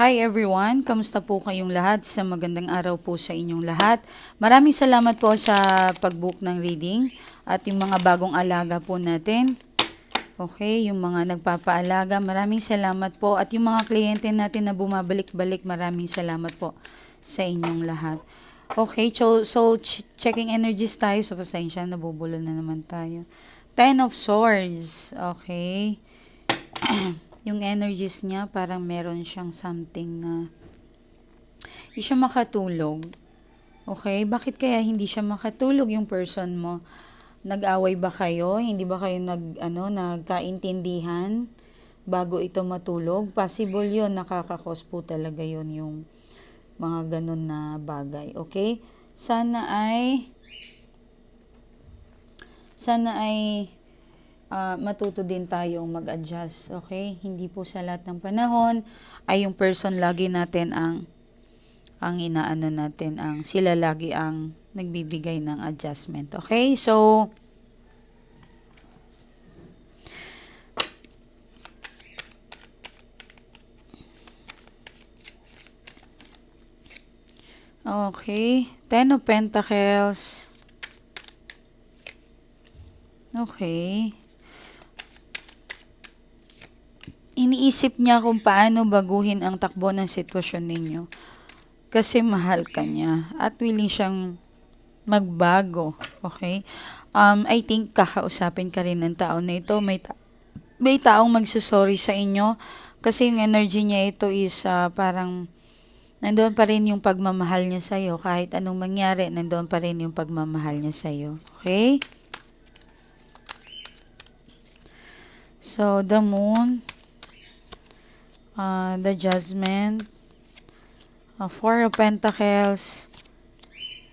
Hi everyone, kamusta po kayong lahat? Sa magandang araw po sa inyong lahat. Maraming salamat po sa pag-book ng reading at yung mga bagong alaga po natin. Okay, yung mga nagpapaalaga, maraming salamat po. At yung mga kliyente natin na bumabalik-balik, maraming salamat po sa inyong lahat. Okay, so, so ch- checking energies tayo. So, pasensya, nabubulol na naman tayo. Ten of Swords. Okay. yung energies niya, parang meron siyang something na hindi siya makatulog. Okay? Bakit kaya hindi siya makatulog yung person mo? Nag-away ba kayo? Hindi ba kayo nag, ano, nagkaintindihan bago ito matulog? Possible yun. Nakakakos po talaga yun yung mga ganun na bagay. Okay? Sana ay sana ay uh, matuto din tayong mag-adjust. Okay? Hindi po sa lahat ng panahon ay yung person lagi natin ang ang inaano natin ang sila lagi ang nagbibigay ng adjustment. Okay? So Okay, Ten of Pentacles. Okay. Iniisip niya kung paano baguhin ang takbo ng sitwasyon ninyo. Kasi mahal ka niya at willing siyang magbago. Okay? Um, I think kakausapin ka rin ng tao na ito. May, ta- may taong magsusorry sa inyo kasi yung energy niya ito is uh, parang nandoon pa rin yung pagmamahal niya sa'yo. Kahit anong mangyari, nandoon pa rin yung pagmamahal niya sa'yo. Okay? So, the moon, uh, the judgment, uh, four of pentacles,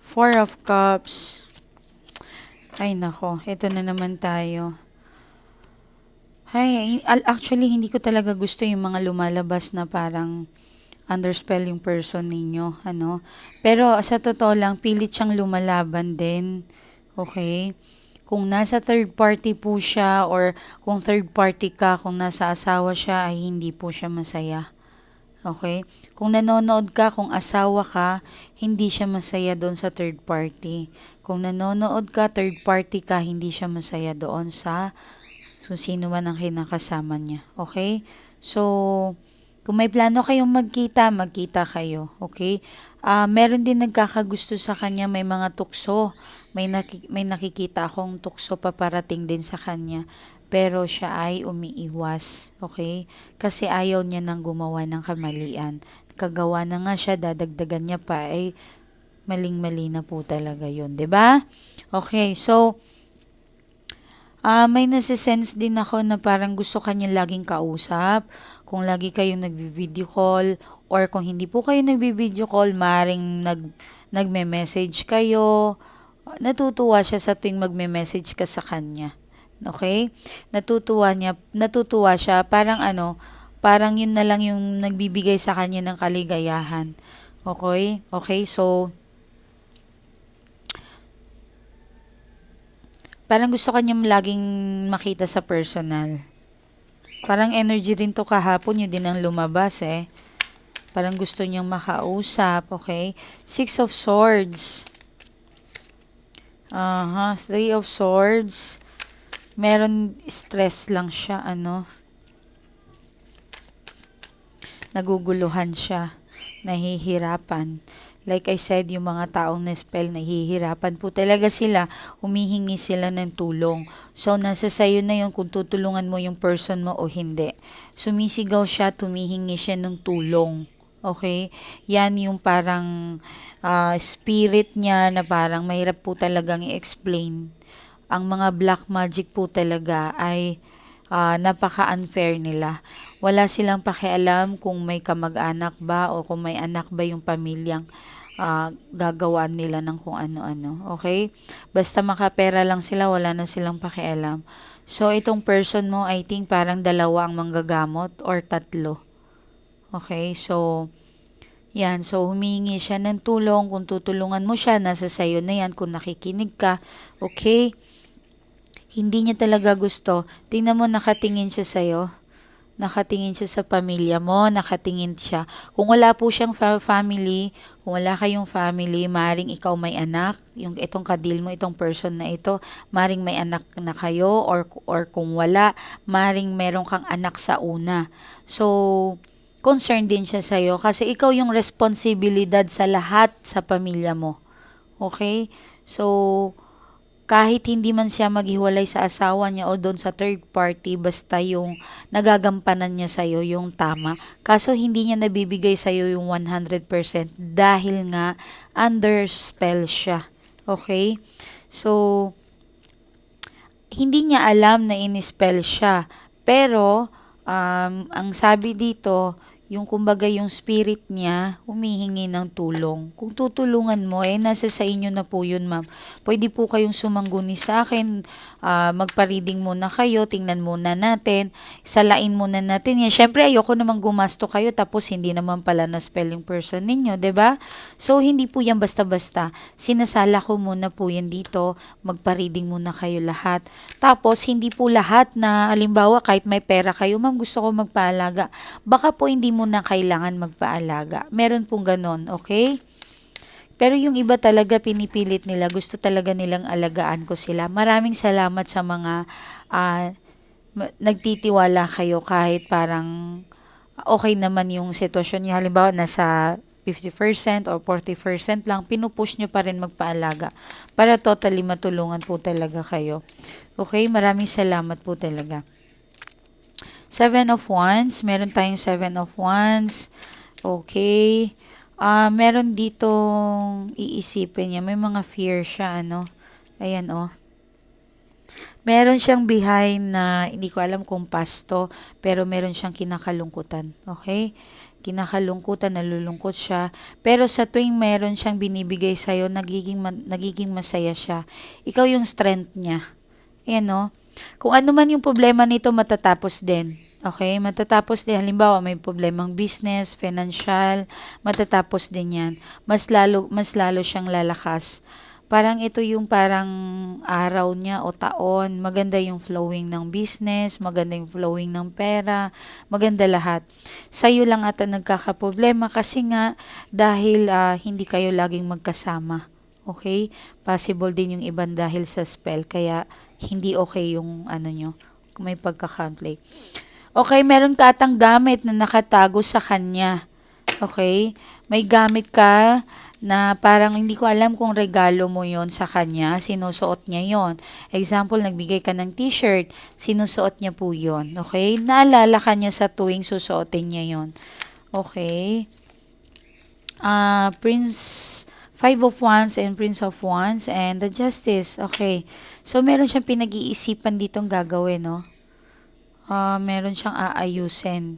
four of cups. Ay nako, ito na naman tayo. Hay, actually hindi ko talaga gusto yung mga lumalabas na parang under spell yung person ninyo, ano. Pero sa totoo lang, pilit siyang lumalaban din. Okay? Kung nasa third party po siya or kung third party ka, kung nasa asawa siya, ay hindi po siya masaya. Okay? Kung nanonood ka, kung asawa ka, hindi siya masaya doon sa third party. Kung nanonood ka, third party ka, hindi siya masaya doon sa kung sino man ang kinakasama niya. Okay? So, kung may plano kayong magkita, magkita kayo. Okay? Uh, meron din nagkakagusto sa kanya, may mga tukso. May, naki, may nakikita akong tukso paparating din sa kanya. Pero siya ay umiiwas. Okay? Kasi ayaw niya nang gumawa ng kamalian. Kagawa na nga siya, dadagdagan niya pa. Ay, maling-mali na po talaga yun. ba diba? Okay, so, Uh, may nasisense din ako na parang gusto kanya laging kausap. Kung lagi kayong nagvi-video call or kung hindi po kayo nagvi-video call, maring nag, nagme-message kayo. Natutuwa siya sa tuwing magme-message ka sa kanya. Okay? Natutuwa niya, natutuwa siya. Parang ano, parang yun na lang yung nagbibigay sa kanya ng kaligayahan. Okay? Okay, so, Parang gusto kanyang laging makita sa personal. Parang energy rin to kahapon, yun din ang lumabas eh. Parang gusto niyang makausap, okay? Six of Swords. Aha, uh -huh. Three of Swords. Meron stress lang siya, ano. Naguguluhan siya. Nahihirapan. Like I said, yung mga taong na-spell, nahihirapan po talaga sila, humihingi sila ng tulong. So, nasa sayo na yun kung tutulungan mo yung person mo o hindi. Sumisigaw siya, tumihingi siya ng tulong. Okay? Yan yung parang uh, spirit niya na parang mahirap po talagang i-explain. Ang mga black magic po talaga ay uh, napaka-unfair nila. Wala silang pakialam kung may kamag-anak ba o kung may anak ba yung pamilyang uh, gagawaan nila ng kung ano-ano. Okay? Basta makapera lang sila, wala na silang pakialam. So, itong person mo, I think parang dalawa ang manggagamot or tatlo. Okay? So, yan. So, humingi siya ng tulong. Kung tutulungan mo siya, nasa sayo na yan. Kung nakikinig ka, okay? Hindi niya talaga gusto. Tingnan mo, nakatingin siya sa'yo nakatingin siya sa pamilya mo, nakatingin siya. Kung wala po siyang fa- family, kung wala kayong family, maring ikaw may anak, yung itong kadil mo, itong person na ito, maring may anak na kayo, or, or kung wala, maring meron kang anak sa una. So, concerned din siya sa'yo kasi ikaw yung responsibilidad sa lahat sa pamilya mo. Okay? So, kahit hindi man siya maghiwalay sa asawa niya o doon sa third party, basta yung nagagampanan niya sa'yo yung tama. Kaso hindi niya nabibigay sa'yo yung 100% dahil nga under spell siya. Okay? So, hindi niya alam na in-spell siya. Pero, um, ang sabi dito, yung kumbaga yung spirit niya humihingi ng tulong. Kung tutulungan mo, eh, nasa sa inyo na po yun, ma'am. Pwede po kayong sumangguni sa akin, ah, magpa-reading muna kayo, tingnan muna natin, salain muna natin yan. Siyempre, ayoko naman gumasto kayo, tapos hindi naman pala na spelling person ninyo, ba So, hindi po yan basta-basta. Sinasala ko muna po yan dito, magpa-reading muna kayo lahat. Tapos, hindi po lahat na, alimbawa, kahit may pera kayo, ma'am, gusto ko magpaalaga. Baka po hindi mo na kailangan magpaalaga. Meron pong ganon, okay? Pero yung iba talaga pinipilit nila, gusto talaga nilang alagaan ko sila. Maraming salamat sa mga ma- nagtitiwala kayo kahit parang okay naman yung sitwasyon niyo. Halimbawa, nasa 50% or 40% lang, pinupush nyo pa rin magpaalaga para totally matulungan po talaga kayo. Okay, maraming salamat po talaga. Seven of Wands. Meron tayong Seven of Wands. Okay. Ah, meron ditong iisipin niya. May mga fear siya, ano. Ayan, oh. Meron siyang behind na hindi ko alam kung pasto, pero meron siyang kinakalungkutan. Okay? Kinakalungkutan, nalulungkot siya. Pero sa tuwing meron siyang binibigay sa'yo, nagiging, nagiging masaya siya. Ikaw yung strength niya. Ayan, no? Kung ano man yung problema nito, matatapos din. Okay? Matatapos din. Halimbawa, may problemang business, financial, matatapos din yan. Mas lalo, mas lalo siyang lalakas. Parang ito yung parang araw niya o taon. Maganda yung flowing ng business, maganda yung flowing ng pera, maganda lahat. Sa'yo lang ata nagkakaproblema kasi nga dahil ah, hindi kayo laging magkasama. Okay? Possible din yung ibang dahil sa spell. Kaya hindi okay yung ano nyo, kung may pagka-conflict. Okay, meron ka atang gamit na nakatago sa kanya. Okay? May gamit ka na parang hindi ko alam kung regalo mo yon sa kanya, sinusuot niya yon. Example, nagbigay ka ng t-shirt, sinusuot niya po yon. Okay? Naalala ka niya sa tuwing susuotin niya yon. Okay? Ah, Prince Five of Wands and Prince of Wands and the Justice. Okay. So, meron siyang pinag-iisipan ditong gagawin, no? Ah, meron siyang aayusin.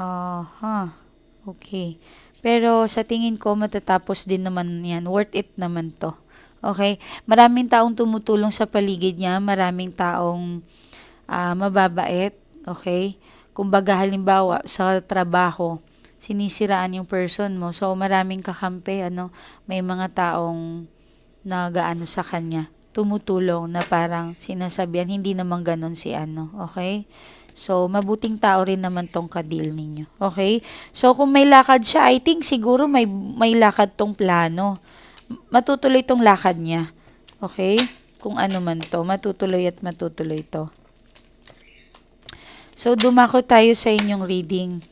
Aha. Okay. Pero sa tingin ko matatapos din naman 'yan. Worth it naman 'to. Okay? Maraming taong tumutulong sa paligid niya, maraming taong ah, mababait, okay? Kumbaga halimbawa sa trabaho, sinisiraan yung person mo. So maraming kakampi, ano, may mga taong nagaano sa kanya, tumutulong na parang sinasabihan, hindi naman ganon si ano, okay? So, mabuting tao rin naman tong kadil ninyo. Okay? So, kung may lakad siya, I think siguro may, may lakad tong plano. Matutuloy tong lakad niya. Okay? Kung ano man to, matutuloy at matutuloy to. So, dumako tayo sa inyong reading.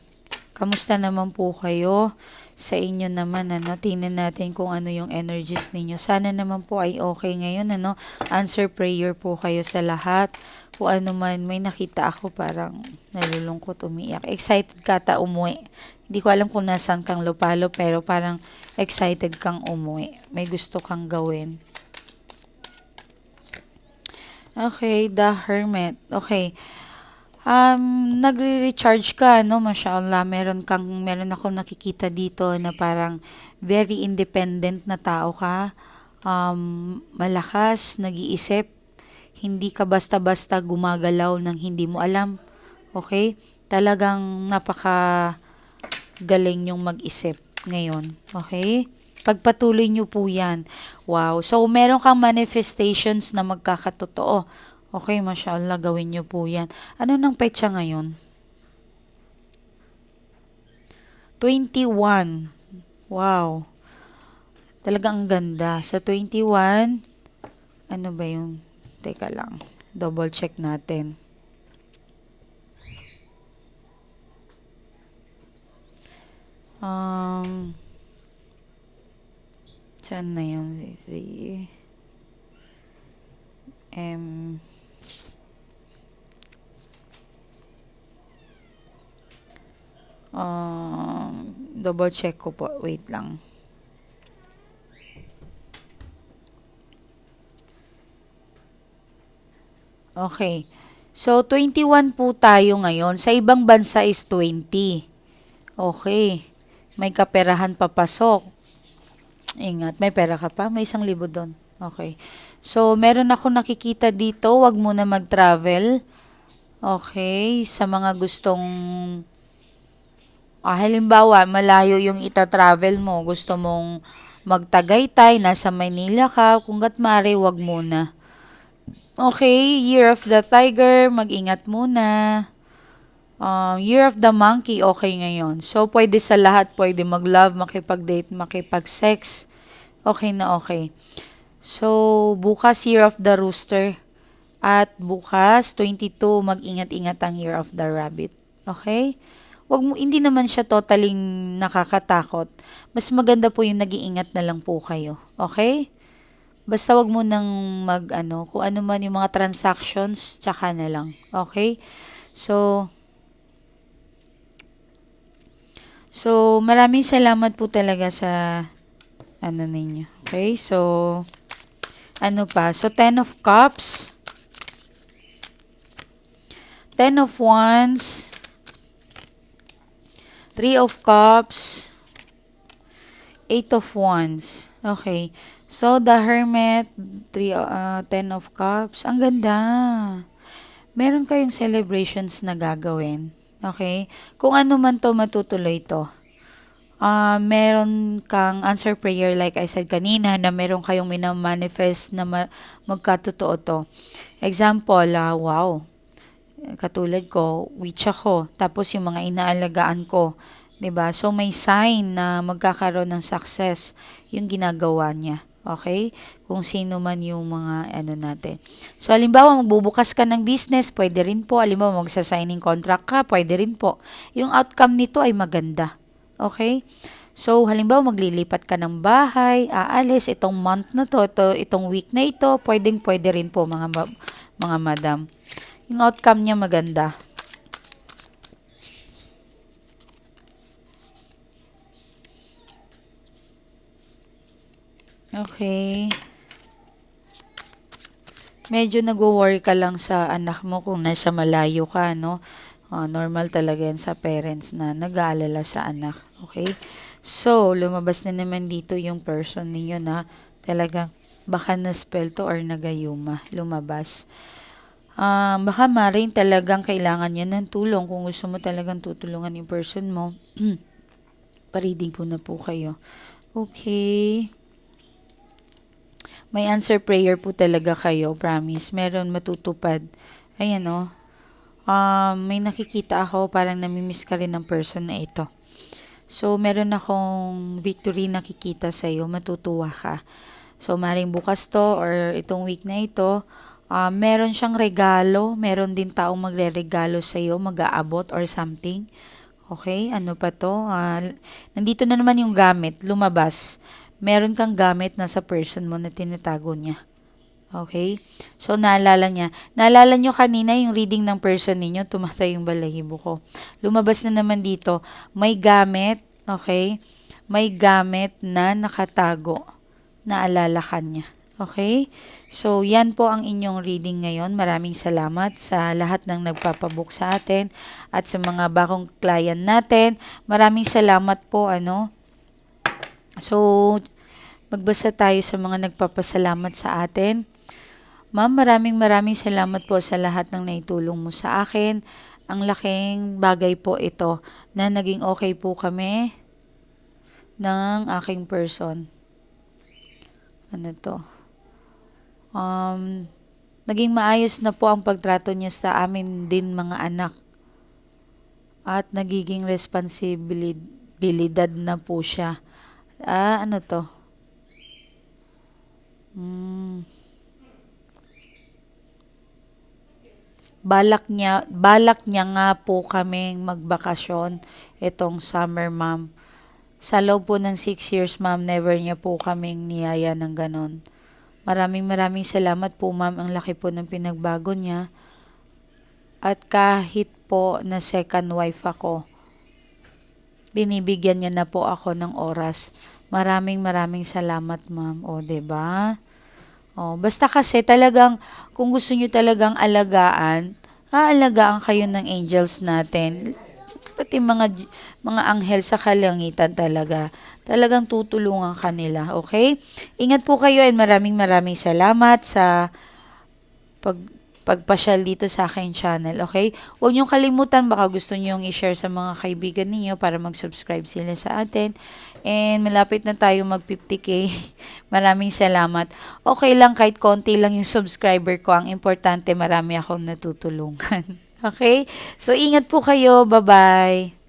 Kamusta naman po kayo? Sa inyo naman, ano, tingnan natin kung ano yung energies ninyo. Sana naman po ay okay ngayon, ano. Answer prayer po kayo sa lahat. Kung ano man, may nakita ako parang nalulungkot, umiyak. Excited ka ta umuwi. Hindi ko alam kung nasan kang lupalo, pero parang excited kang umuwi. May gusto kang gawin. Okay, the hermit. Okay. Um, nagre-recharge ka, no? Mashallah, meron kang, meron ako nakikita dito na parang very independent na tao ka. Um, malakas, nag-iisip. Hindi ka basta-basta gumagalaw ng hindi mo alam. Okay? Talagang napaka galing yung mag-isip ngayon. Okay? Pagpatuloy nyo po yan. Wow. So, meron kang manifestations na magkakatotoo. Okay, mashallah, gawin nyo po yan. Ano nang petsa ngayon? 21. Wow. Talagang ang ganda. Sa 21, ano ba yung, teka lang, double check natin. Um, saan na yun? Si M, um, double check ko po. Wait lang. Okay. So, 21 po tayo ngayon. Sa ibang bansa is 20. Okay. May kaperahan papasok. Ingat, may pera ka pa? May isang libo doon. Okay. So, meron ako nakikita dito. Huwag muna mag-travel. Okay. Sa mga gustong... Ah, halimbawa, malayo yung ita-travel mo. Gusto mong magtagaytay, nasa Maynila ka. Kung gat mare, wag muna. Okay, Year of the Tiger, mag-ingat muna. Um, year of the Monkey, okay ngayon. So, pwede sa lahat, pwede mag-love, makipag-date, makipag-sex. Okay na okay. So, bukas Year of the Rooster. At bukas, 22, mag-ingat-ingat ang Year of the Rabbit. Okay? Wag mo, hindi naman siya totaling nakakatakot. Mas maganda po yung nag-iingat na lang po kayo. Okay? Basta wag mo nang mag ano, kung ano man yung mga transactions, tsaka na lang. Okay? So, so maraming salamat po talaga sa ano ninyo. Okay? So, ano pa? So, 10 of cups. 10 of wands. 3 of cups. 8 of wands. Okay. So, the hermit, 3, uh, 10 of cups. Ang ganda. Meron kayong celebrations na gagawin. Okay? Kung ano man to, matutuloy to. Uh, meron kang answer prayer like I said kanina na meron kayong minamanifest na ma- magkatotoo to. Example, uh, wow, katulad ko, witch ako, tapos yung mga inaalagaan ko, 'di ba? So may sign na magkakaroon ng success yung ginagawa niya. Okay? Kung sino man yung mga ano natin. So, halimbawa, magbubukas ka ng business, pwede rin po. Halimbawa, magsa-signing contract ka, pwede rin po. Yung outcome nito ay maganda. Okay? So, halimbawa, maglilipat ka ng bahay, aalis, itong month na to, ito, itong week na ito, pwedeng pwede rin po mga, mga madam. Yung outcome niya maganda. Okay. Medyo nag-worry ka lang sa anak mo kung nasa malayo ka, no? Uh, normal talaga yan sa parents na nag-aalala sa anak. Okay? So, lumabas na naman dito yung person ninyo na talagang baka na-spell to or nagayuma. Lumabas. Um, baka marin talagang kailangan niya ng tulong. Kung gusto mo talagang tutulungan yung person mo, pareading po na po kayo. Okay. May answer prayer po talaga kayo, promise. Meron matutupad. Ayan o. Oh. Um, may nakikita ako, parang namimiss ka rin ng person na ito. So, meron akong victory nakikita sa iyo, matutuwa ka. So, maring bukas to or itong week na ito, uh, meron siyang regalo, meron din taong magre-regalo sa iyo, mag-aabot or something. Okay, ano pa to? Uh, nandito na naman yung gamit, lumabas meron kang gamit na sa person mo na tinatago niya. Okay? So, naalala niya. Naalala nyo kanina yung reading ng person ninyo, tumatay yung balahibo ko. Lumabas na naman dito, may gamit, okay? May gamit na nakatago. Naalala ka niya. Okay? So, yan po ang inyong reading ngayon. Maraming salamat sa lahat ng nagpapabook sa atin at sa mga bagong client natin. Maraming salamat po, ano, So, magbasa tayo sa mga nagpapasalamat sa atin. Ma'am, maraming maraming salamat po sa lahat ng naitulong mo sa akin. Ang laking bagay po ito na naging okay po kami ng aking person. Ano to? Um, naging maayos na po ang pagtrato niya sa amin din mga anak. At nagiging responsibility abilidad na po siya. Ah, ano to? Hmm. Balak niya, balak niya nga po kaming magbakasyon itong summer, ma'am. Sa loob po ng 6 years, ma'am, never niya po kaming niyaya ng ganon. Maraming maraming salamat po, ma'am. Ang laki po ng pinagbago niya. At kahit po na second wife ako, binibigyan niya na po ako ng oras. Maraming maraming salamat, ma'am. O, ba? O, basta kasi talagang kung gusto niyo talagang alagaan, aalagaan kayo ng angels natin. Pati mga mga anghel sa kalangitan talaga. Talagang tutulungan kanila, okay? Ingat po kayo and maraming maraming salamat sa pag pagpasyal dito sa akin channel, okay? Huwag niyong kalimutan, baka gusto niyong i-share sa mga kaibigan ninyo para mag-subscribe sila sa atin. And malapit na tayo mag 50k. Maraming salamat. Okay lang kahit konti lang yung subscriber ko. Ang importante marami akong natutulungan. Okay? So ingat po kayo. Bye-bye.